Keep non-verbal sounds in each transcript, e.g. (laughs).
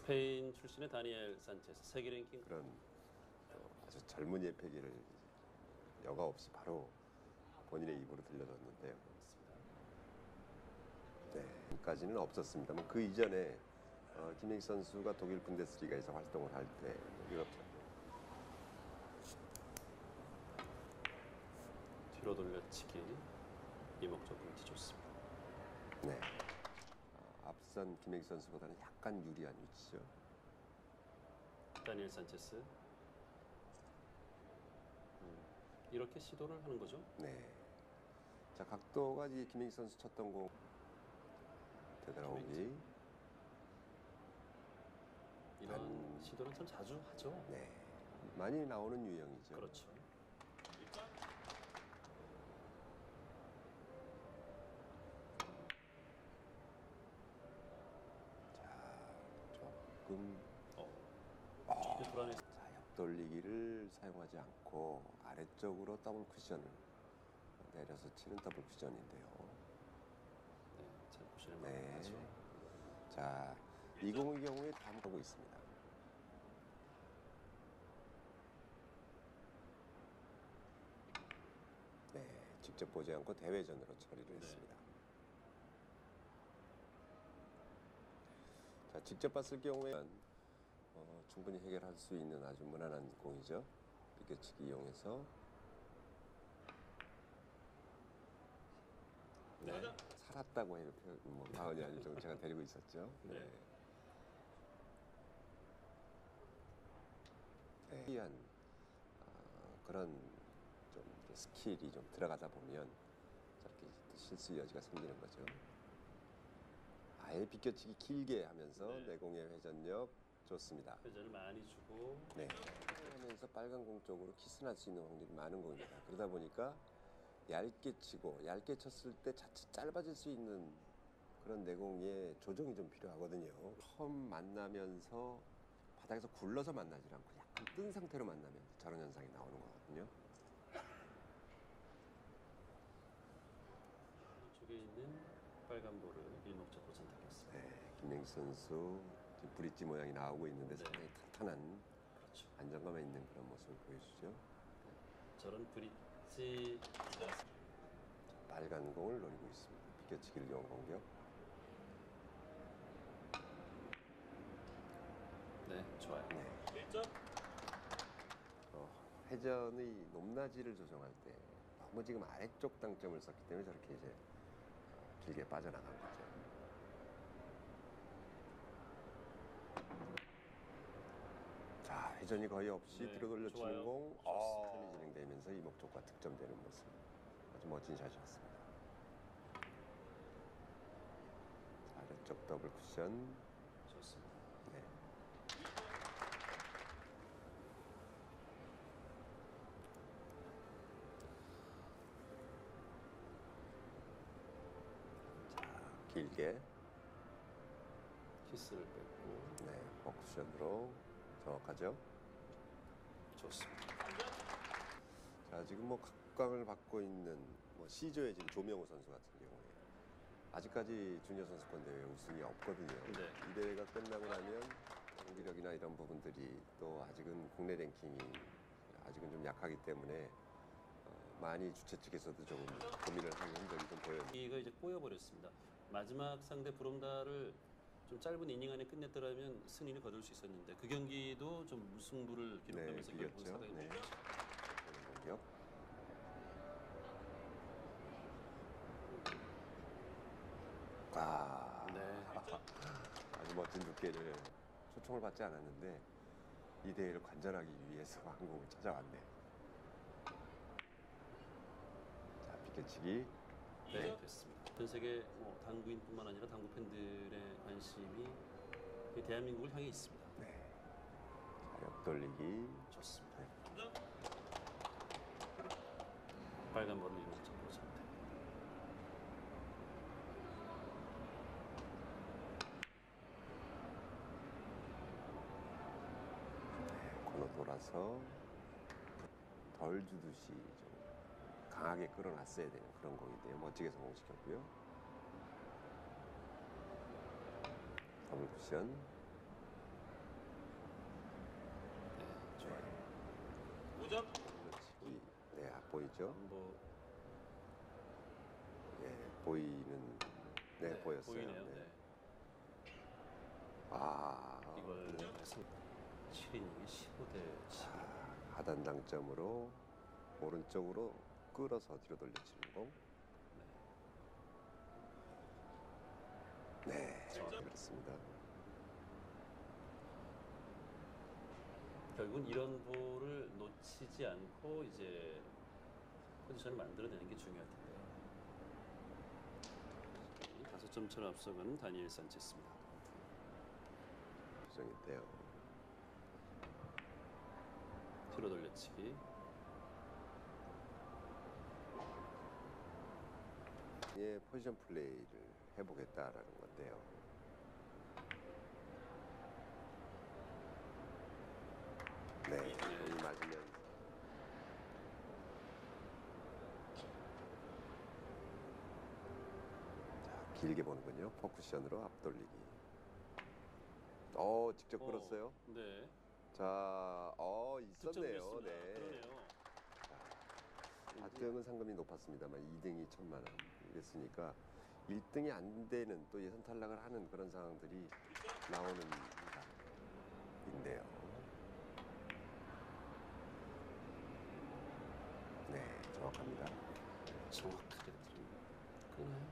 스페인 출신의 다니엘 산체스 세계 랭킹 그런 어, 아주 젊은이의 패기를 여과 없이 바로 본인의 입으로 들려줬는데요. 네, 까지는 없었습니다만 그 이전에 어, 김혜기 선수가 독일 분데스리가에서 활동을 할때 이렇게 뒤로 돌려치기 이목적 분치 좋습니다. 네. 어, 앞선 김혜기 선수보다는 약간 유리한 위치죠. 다니엘 산체스 음, 이렇게 시도를 하는 거죠. 네. 자 각도가 이 김혜기 선수 쳤던 공 공이 이런 음. 시도는 참 자주 하죠. 네 많이 나오는 유형이죠. 그렇죠. 자 조금 어. 뒤로 돌아내 자, 옆돌리기를 사용하지 않고 아래쪽으로 더블 쿠션을 내려서 치는 더블 쿠션인데요. 네, 잘 보시는 네. 네. 하죠. 자, 이 공의 경우에 다음 보고 있습니다. 네, 직접 보지 않고 대회전으로 처리를 했습니다. 자, 직접 봤을 경우에 어, 충분히 해결할 수 있는 아주 무난한 공이죠. 비껴치기 이용해서 네. 살았다고 해도 표- 뭐 아닐 정도 제가 데리고 있었죠. 네. 네. 특이한 어, 그런 좀 스킬이 좀 들어가다 보면 저렇게 또 실수 여지가 생기는 거죠. 아예 비껴치기 길게 하면서 네. 내공의 회전력 좋습니다. 회전을 많이 주고 네. 하면서 빨간 공 쪽으로 키스날 수 있는 확률이 많은 공입니다. 그러다 보니까 얇게 치고 얇게 쳤을 때 자칫 짧아질 수 있는 그런 내공의 조정이 좀 필요하거든요. 처음 만나면서 바닥에서 굴러서 만나질 않고 약간 뜬 상태로 만나면 저런 현상이 나오는 거거든요. 쪽에 있는 빨간 볼을 일목적으로 선택했습니다. 네, 김명희 선수 지금 브릿지 모양이 나오고 있는데 네. 상당히 탄탄한 그렇죠. 안정감에 있는 그런 모습을 보여주죠. 저런 브릿지 빨간 공을 노리고 있습니다. 비껴치기를 이용 공격. 네 좋아요. 네. 어, 회전의 높낮이를 조정할 때 너무 지금 아래쪽 당점을 썼기 때문에 저렇게 이제 어, 길게 빠져나간 거죠. 자, 회전이 거의 없이 네, 뒤로 돌려치는 좋아요. 공, 좋습니다. 어, 진행되면서 이목적과 득점되는 모습. 아주 멋진 샷이었습니다. 자, 아래쪽 더블 쿠션. 좋습니다. 네. 자, 길게 키스를 뺐고 네, 버쿠션으로 정확하죠. 좋습니다. 자, 지금 뭐 각광을 받고 있는 뭐 C조의 지금 조명호 선수 같은 경우에 아직까지 주니어 선수권 대회 우승이 없거든요. 네. 이 대회가 끝나고 나면 경기력이나 이런 부분들이 또 아직은 국내 랭킹이 아직은 좀 약하기 때문에 어, 많이 주최 측에서도 조금 고민을 하는 흔적이 좀 보여요. 이가 이제 꼬여버렸습니다. 마지막 상대 브롬다를 좀 짧은 이닝 안에 끝냈더라면 승리를 거둘 수 있었는데 그 경기도 좀 무승부를 기록하면서 네, 결국. 사강이 네. 공격. 아, 네. (laughs) 아주 멋진 두께를 초청을 받지 않았는데 이 대회를 관전하기 위해서 (laughs) 한국을 찾아왔네. 자, 비껴치기. 네, 됐습니다. 전 세계 뭐 당구인뿐만 아니라 당구 팬들의 관심이 이 대한민국을 향해 있습니다. 네. 자, 옆돌리기. 좋습니다. 빨간 볼을 이용적으로 선택. 코너 돌아서 덜 주듯이 좀 강하게 끌어놨어야 되는 그런 공인데요. 멋지게 성공시켰고요. 더블 쿠션. 네, 좋아요. 5점? 그렇지. 우리, 네, 앞 보이죠? 뭐, 예, 보이는, 네, 네, 보였어요. 보이네요. 네. 네. 아, 이걸 네. 7인 15대 아, 하단 당점으로 오른쪽으로 끌어서 뒤로 돌려치는 공. 네, 그렇습니다. 결국은 이런 볼을 놓치지 않고 이제 포지션을 만들어내는 게 중요할 텐데요. 다섯 점 차로 앞서가는 다니엘 산체스입니다. 표정인데요. 뒤로 돌려치기. 예, 포지션 플레이를 해보겠다라는 건데요. 네, 공이 맞으면 자, 길게 보는군요. 포쿠션으로 앞돌리기. 어, 직접 어, 끌었어요. 네. 자, 어, 있었네요. 네. 그러네요. 4등은 상금이 높았습니다만 2등이 천만 원 이랬으니까 1등이 안 되는 또 예선 탈락을 하는 그런 상황들이 나오는 인데요. 네, 정확합니다. 정확하게 들은 끄나요?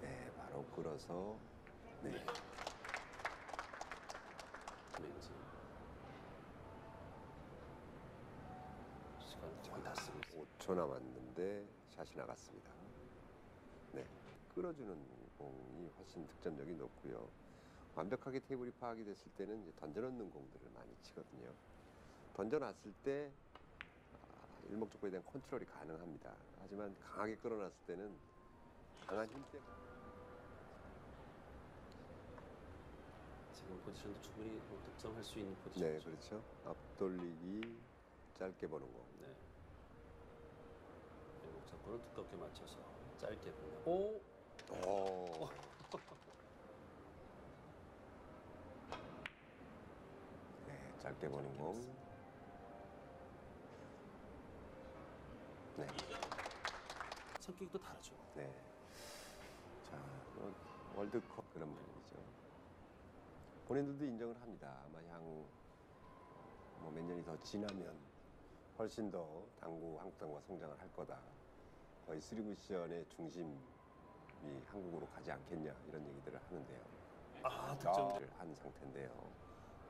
네, 바로 끌어서 네, 왠지 시간 거의 다 쓰고 있어요. 5초 남았는데 샷이 나갔습니다. 네, 끌어주는 공이 훨씬 득점력이 높고요. 완벽하게 테이블이 파악이 됐을 때는 이제 던져넣는 공들을 많이 치거든요. 던져놨을 때 아, 일목적고에 대한 컨트롤이 가능합니다. 하지만 강하게 끌어놨을 때는 강한 힘 때문에 지금 포지션도 충분히 뭐 득점할 수 있는 포지션. 네, 그렇죠. 앞돌리기 짧게 보는 공. 잡고를 두껍게 맞춰서 짧게 보면. 오. 오. 네, 짧게 보는 공. 네, 성격이 또 다르죠. 네. 자, 뭐 월드컵 그런 분위기죠. 본인들도 인정을 합니다. 아마 향후 뭐몇 년이 더 지나면 훨씬 더 당구 한국 당구가 성장을 할 거다. 거의 쓰리쿠션의 중심이 한국으로 가지 않겠냐 이런 얘기들을 하는데요. 아 득점. 득점을 한 상태인데요.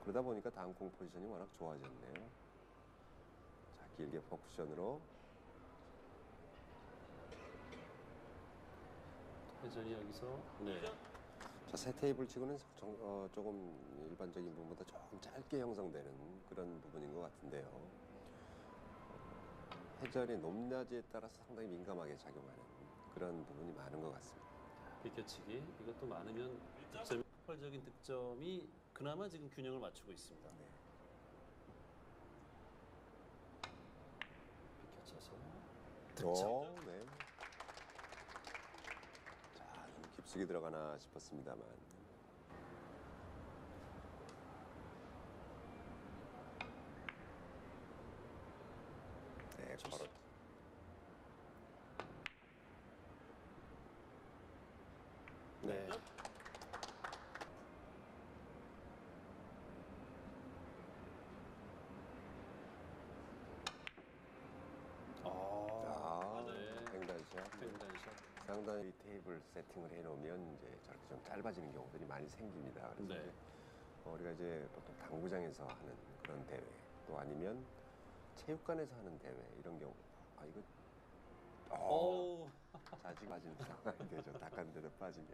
그러다 보니까 다음 공 포지션이 워낙 좋아졌네요. 자, 길게 포쿠션으로 회전이 여기서 네. 자, 세 테이블 치고는 정- 어, 조금 일반적인 부분보다 조금 짧게 형성되는 그런 부분인 것 같은데요. 어, 회전의 높낮이에 따라서 상당히 민감하게 작용하는 그런 부분이 많은 것 같습니다. 비껴치기 이것도 많으면 폭발적인 득점이 그나마 지금 균형을 맞추고 있습니다. 네. 비껴쳐서 득점. 오, 네. 자, 좀 깊숙이 들어가나 싶었습니다만. 네, 걸어. 네. 아, 네. 횡단샷. 횡단샷. 상당히 테이블 세팅을 해놓으면 이제 저렇게 좀 짧아지는 경우들이 많이 생깁니다. 그래서 네. 이제 어, 우리가 이제 보통 당구장에서 하는 그런 대회 또 아니면 체육관에서 하는 대회 이런 경우 아 이거 어, 오. 자주 빠지는 상황이 되죠. 닦은 데도 빠지면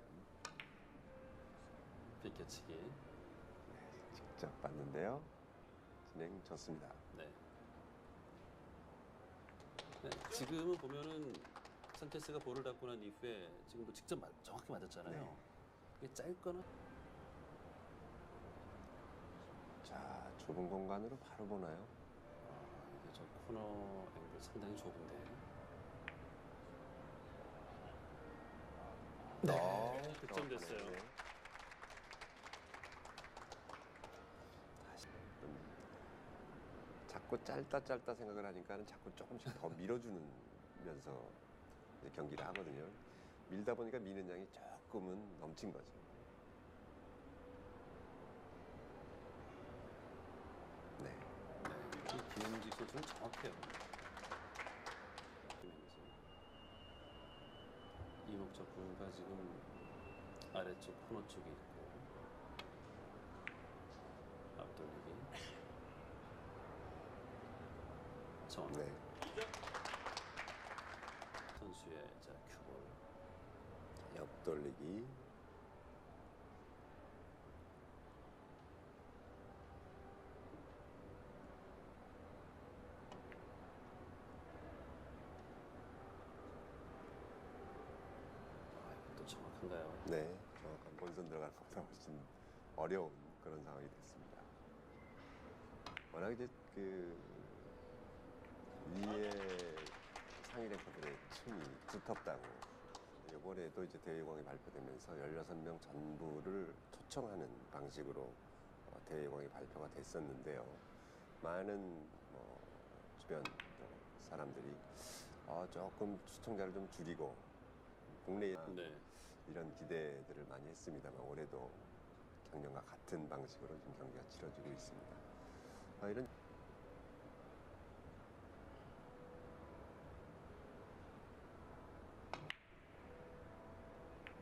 비껴치기. 네, 직접 봤는데요. 진행 좋습니다. 네. 네. 지금은 보면은 산테스가 볼을 닫고 난 이후에 지금 뭐 직접 맞- 정확히 맞았잖아요. 네. 이게 짧거나 자 좁은 공간으로 바로 보나요? 코너 앵글 상당히 좁은데. 네. 아, 아, 득점됐어요. 자꾸 짧다 짧다 생각을 하니까 는 자꾸 조금씩 더 밀어주면서 경기를 하거든요. 밀다 보니까 미는 양이 조금은 넘친 거죠. 선수는 정확해요. 이목적 구가 지금 아래쪽 코너 쪽에 있고 앞돌리기 전 네. 선수의 자 큐볼 옆돌리기. 아, 정확한가요? 네. 정확한 본선 들어갈 것보다 훨씬 어려운 그런 상황이 됐습니다. 워낙 이제 그 위에 상위 랭커들의 층이 두텁다고 이번에도 이제 대회광이 발표되면서 16명 전부를 초청하는 방식으로 어, 대회광이 발표가 됐었는데요. 많은 뭐 주변 또 사람들이 어, 조금 시청자를 좀 줄이고 국내에 네. 이런 기대들을 많이 했습니다만 올해도 작년과 같은 방식으로 지금 경기가 치러지고 있습니다. 아, 이런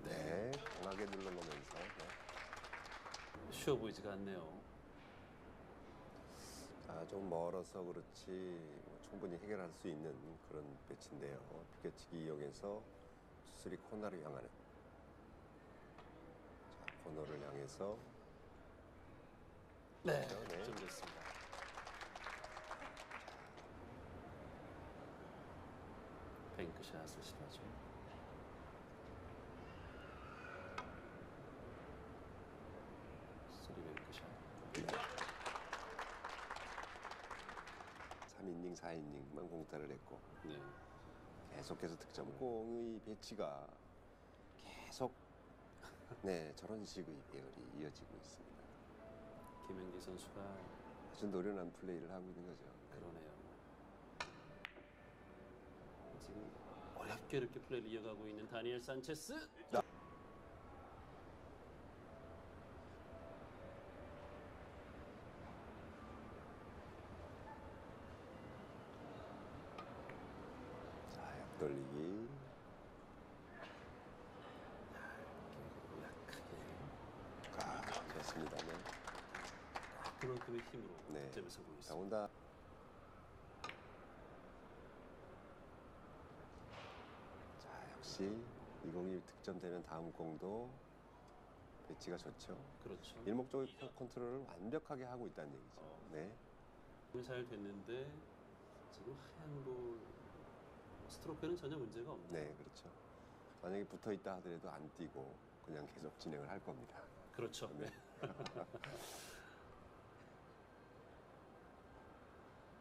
네 강하게 눌러놓으면서 네. 쉬워 보이지가 않네요. 아, 좀 멀어서 그렇지 뭐 충분히 해결할 수 있는 그런 배치인데요. 비껴치기 이용해서 수술이 코너를 향하는 자, 코너를 향해서 네, 네. 좀 됐습니다. 뱅크샷을 시도하죠. 쓰리 뱅크샷. 3이닝, 4이닝만 공타를 했고 네. 계속해서 득점. 공의 배치가 계속 네 저런 식의 배열이 이어지고 있습니다. 김현기 선수가 아주 노련한 플레이를 하고 있는 거죠. 그러네요. 지금 어렵게 이렇게 플레이를 이어가고 있는 다니엘 산체스. 자, 옆돌리기. 약하게 아, 좋습니다. 네. 그만큼의 힘으로 네. 득점에 자, 성공했습니다. 온다. 자, 역시 이 공이 득점되면 다음 공도 배치가 좋죠. 그렇죠. 일목적인 코- 컨트롤을 완벽하게 하고 있다는 얘기죠. 어. 네. 잘 됐는데 지금 하얀 볼 스트로크에는 전혀 문제가 없네요. 네, 그렇죠. 만약에 붙어 있다 하더라도 안 뛰고 그냥 계속 진행을 할 겁니다. 그렇죠. (laughs) 네.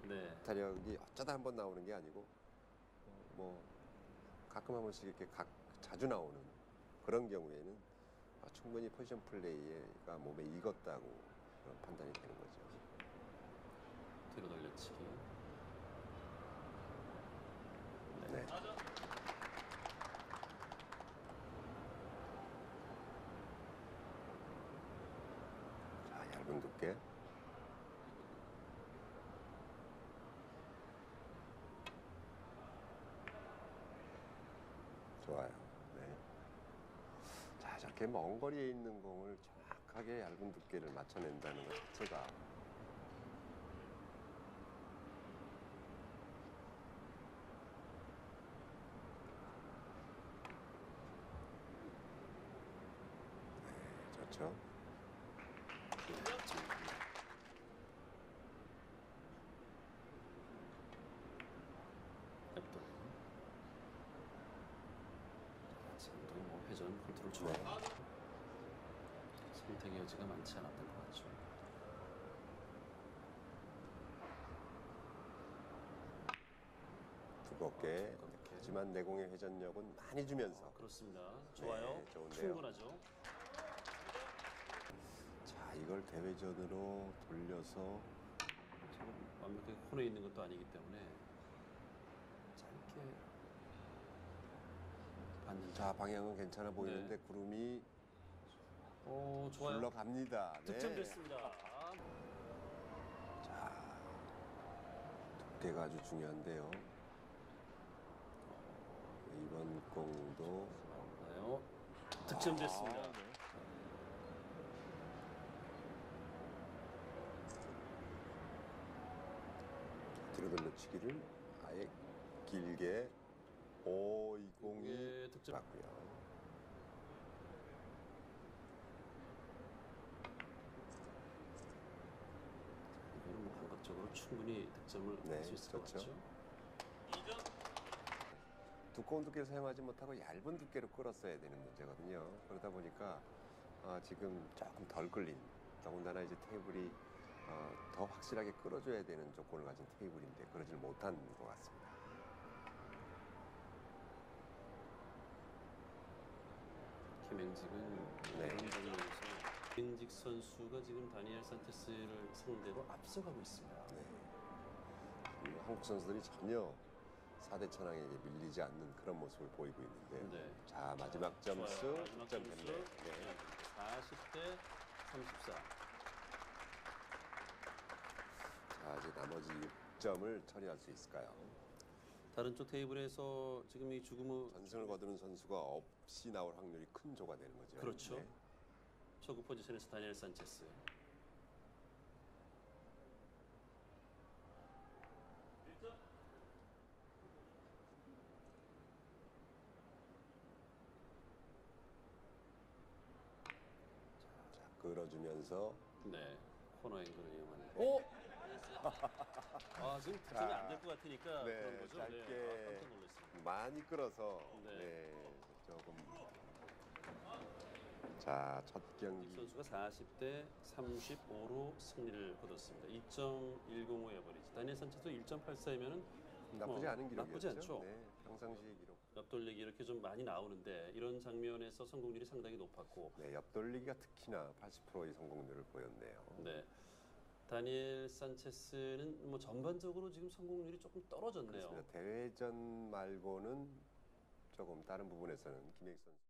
네. (laughs) 타력이 어쩌다 한 번 나오는 게 아니고 어, 뭐 가끔 한 번씩 이렇게 각 자주 나오는 그런 경우에는 아, 충분히 포지션 플레이가 몸에 익었다고 그런 판단이 되는 거죠. 뒤로 돌려치기. 네. 자, 얇은 두께. 좋아요. 네. 자, 저렇게 먼 거리에 있는 공을 정확하게 얇은 두께를 맞춰낸다는 것 자체가 네, 좋죠. 옆돌. 회전 컨트롤 좋아요. 선택의 여지가 많지 않았던 것 같죠. 두껍게. 두껍게. 하지만 내공의 회전력은 많이 주면서 그렇습니다. 좋아요. 네, 좋은데요. 충분하죠. 자 이걸 대회전으로 돌려서 지금 완벽하게 코너에 있는 것도 아니기 때문에 짧게 받는 자 방향은 괜찮아 보이는데 구름이 오 좋아요. 굴러갑니다. 네. 득점 됐습니다. 자 두께가 아주 중요한데요. 이번 공도 나요. 득점 됐습니다. 아, 네. 뒤로 돌려치기를 아예 길게 오이 공이 예, 득점. 맞고요. 이거는 뭐 감각적으로 충분히 득점을 네, 할 수 있을 것 그렇죠. 같죠. 두꺼운 두께를 사용하지 못하고 얇은 두께로 끌었어야 되는 문제거든요. 그러다 보니까 아, 지금 조금 덜 끌린 더군다나 이제 테이블이 어, 더 확실하게 끌어줘야 되는 조건을 가진 테이블인데 그러질 못한 것 같습니다. 김행직은 네. 이런 장면에서 김행직 선수가 지금 다니엘 산테스를 상대로 앞서가고 있습니다. 네. 음, 한국 선수들이 전혀 4대 천왕에게 밀리지 않는 그런 모습을 보이고 있는데요. 네. 자 마지막 점수 좋아요. 마지막 점수. 네. 40대 34. 자 이제 나머지 6점을 처리할 수 있을까요? 다른 쪽 테이블에서 지금 이 죽음의 전승을 거두는 선수가 없이 나올 확률이 큰 조가 되는 거죠. 그렇죠. 네. 초구 포지션에서 다니엘 산체스. 자, 끌어주면서 네. 코너 앵글을 이용하는. 오! 아 지금 득점이 안 될 것 같으니까 네, 그런 거죠. 짧게. 네. 아, 깜짝 놀랐습니다. 많이 끌어서 네. 네, 조금 자 첫 이 경기 선수가 40대 35로 승리를 거뒀습니다. 2.105 에버리지. 다니엘 산체도 1.84이면은 나쁘지 어, 않은 기록이었죠. 않죠. 네, 평상시 기록. 옆돌리기 이렇게 좀 많이 나오는데 이런 장면에서 성공률이 상당히 높았고 네, 옆돌리기가 특히나 80%의 성공률을 보였네요. 네. 다니엘 산체스는 뭐 전반적으로 지금 성공률이 조금 떨어졌네요. 그렇습니다. 대회전 말고는 조금 다른 부분에서는 김혜익 선수